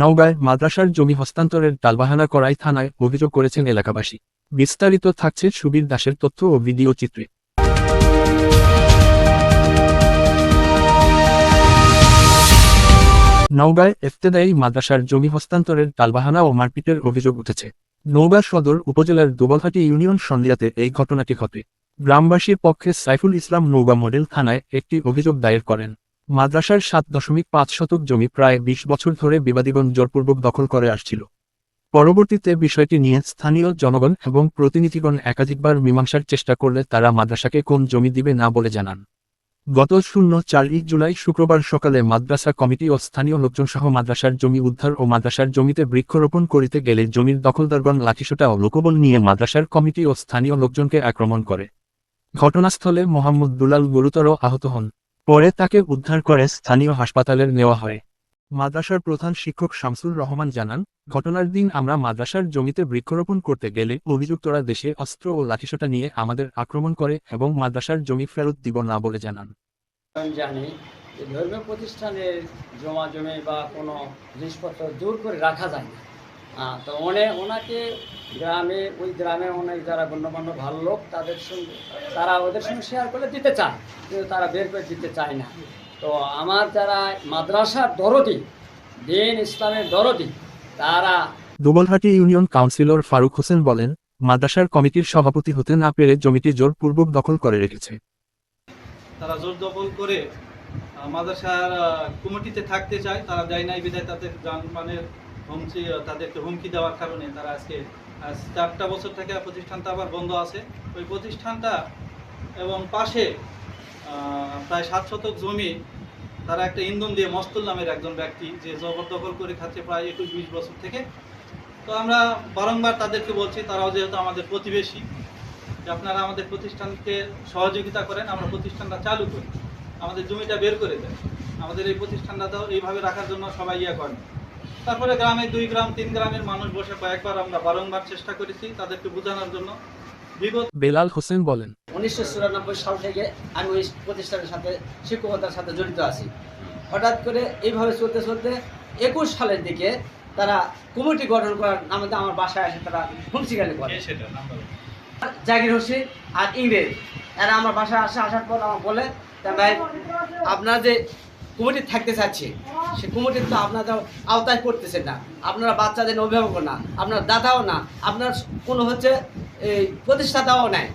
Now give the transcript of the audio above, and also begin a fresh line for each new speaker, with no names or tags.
নওগাঁয় মাদ্রাসার জমি হস্তান্তরের টালবাহানা করায় থানায় অভিযোগ করেছেন এলাকাবাসী। বিস্তারিত থাকছে সুবীর দাসের তথ্য ও ভিডিও চিত্রে। নওগাঁয় এফতেদায়ী মাদ্রাসার জমি হস্তান্তরের টালবাহানা ও মারপিটের অভিযোগ উঠেছে। নওগাঁ সদর উপজেলার দুবলহাটি ইউনিয়ন সন্ধিয়াতে এই ঘটনাটি ঘটে। গ্রামবাসীর পক্ষে সাইফুল ইসলাম নৌগা মডেল থানায় একটি অভিযোগ দায়ের করেন। মাদ্রাসার সাত দশমিক পাঁচ শতক জমি প্রায় বিশ বছর ধরে বিবাদীগণ জোরপূর্বক দখল করে আসছিল। পরবর্তীতে বিষয়টি নিয়ে স্থানীয় জনগণ এবং প্রতিনিধিগণ একাধিকবার মীমাংসার চেষ্টা করলে তারা মাদ্রাসাকে কোন জমি দিবে না বলে জানান। গত শূন্য চারই জুলাই শুক্রবার সকালে মাদ্রাসা কমিটি ও স্থানীয় লোকজন সহ মাদ্রাসার জমি উদ্ধার ও মাদ্রাসার জমিতে বৃক্ষরোপণ করিতে গেলে জমির দখলদারগণ লাঠিসোটা ও লোকবল নিয়ে মাদ্রাসার কমিটি ও স্থানীয় লোকজনকে আক্রমণ করে। ঘটনাস্থলে মোহাম্মদ দুলাল গুরুতর আহত হন। পরে তাকে উদ্ধার করে স্থানীয় হাসপাতালের নেওয়া হয়। মাদ্রাসার প্রধান শিক্ষক শামসুর রহমান জানান, ঘটনার দিন আমরা মাদ্রাসার জমিতে বৃক্ষরোপণ করতে গেলে অভিযুক্তরা দেশে অস্ত্র ও লাঠিসোটা নিয়ে আমাদের আক্রমণ করে এবং মাদ্রাসার জমি ফেরত দিব না বলে জানান।
জানি ধর্মীয় প্রতিষ্ঠানের জমা জমি বা কোনো জিনিসপত্র জোর করে রাখা যায় না। আহ, তো অনেক ওনাকে গ্রামে ওই গ্রামে অনেক যারা গণ্যমান্য ভালো লোক তাদের সঙ্গে তারা ওদের সঙ্গে শেয়ার করে দিতে চায় কিন্তু তারা বের করে দিতে চায় না। তো আমার যারা মাদ্রাসার দরদি দিন ইসলামের দরদি তারা
দুবলহাটি ইউনিয়ন কাউন্সিলর ফারুক হোসেন বলেন মাদ্রাসার কমিটির সভাপতি হতে না পেরে জমিটি জোরপূর্বক দখল করে রেখেছে।
তারা জোর দখল করে মাদ্রাসার কমিটিতে থাকতে চায় তারা যায় নাই বিধায় তাদের যানবাহনের হুমকি তাদেরকে হুমকি দেওয়ার কারণে তারা আজকে চারটা বছর থেকে প্রতিষ্ঠানটা আবার বন্ধ আছে। ওই প্রতিষ্ঠানটা এবং পাশে প্রায় সাত শতক জমি, তারা একটা ইন্ধন দিয়ে মস্তুল নামের একজন ব্যক্তি, যে জবরদখল করে খাচ্ছে প্রায় একুশ বিশ বছর থেকে। তো আমরা বারংবার তাদেরকে বলছি, তারাও যেহেতু আমাদের প্রতিবেশী, যে আপনারা আমাদের প্রতিষ্ঠানকে সহযোগিতা করেন, আমরা প্রতিষ্ঠানটা চালু করি। আমাদের জমিটা বের করে দেন। আমাদের এই প্রতিষ্ঠানটা তো এইভাবে রাখার জন্য সবাই ইয়ে করেন। তারপরে গ্রামে দুই গ্রাম তিন গ্রামের মানুষ বসে কয়েকবার আমরা বারংবার চেষ্টা করেছি তাদেরকে বোঝানোর জন্য। বিগত
বেলাল হোসেন বলেন
উনিশশো চুরানব্বই সাল থেকে আমি ওই প্রতিষ্ঠানের সাথে শিক্ষকতার সাথে জড়িত আছি। হঠাৎ করে এইভাবে চলতে চলতে একুশ সালের দিকে তারা কমিটি গঠন করার নামে আমার বাসায় আসে তারা হুমসিগানি করে জাকির হোসেন আর ইংরেজ। এরা আমার বাসায় আসে আসার পর আমার বলে ভাই আপনারা যে কমিটি থাকতে চাচ্ছে, সে কমিটির তো আপনাদের আওতায় করতেছেন না। আপনারা বাচ্চাদের অভিভাবক না, আপনার দাদাও না, আপনার কোনো হচ্ছে এই প্রতিষ্ঠাতাও নাই।